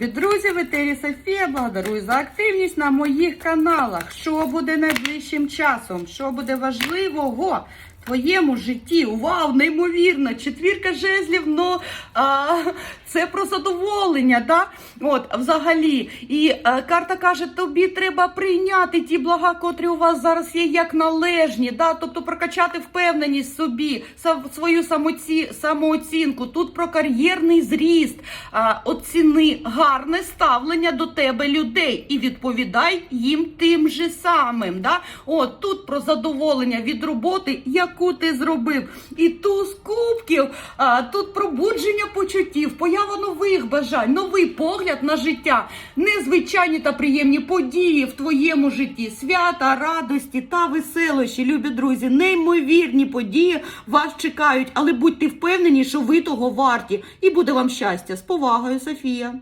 Від друзів в етері Софія благодарую за активність на моїх каналах. Що буде найближчим часом? Що буде важливого твоєму житті? Вау, неймовірно! Четвірка жезлів, ну а, це про задоволення, да? От, взагалі. І а, карта каже, тобі треба прийняти ті блага, котрі у вас зараз є, як належні, да? тобто прокачати впевненість собі, свою самоці, самооцінку. Тут про кар'єрний зріст. А, оціни гарне ставлення до тебе людей і відповідай їм тим же самим. Да? От тут про задоволення від роботи, яку ти зробив. І туз кубків, а, тут пробудження почуттів, поява нових бажань, новий погляд на життя, незвичайні та приємні події в твоєму житті, свята, радості та веселощі, любі друзі, неймовірні події вас чекають, але будьте впевнені, що ви того варті, і буде вам щастя. З повагою, Софія.